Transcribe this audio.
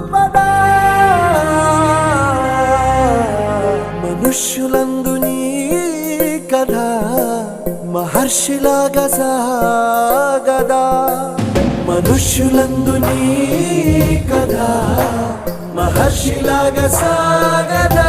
పదా మనుష్యులందు నీ కథ మహర్షిలాగా సాగదా. మనుష్యులందు నీ కథ మహర్షిలాగా సాగదా.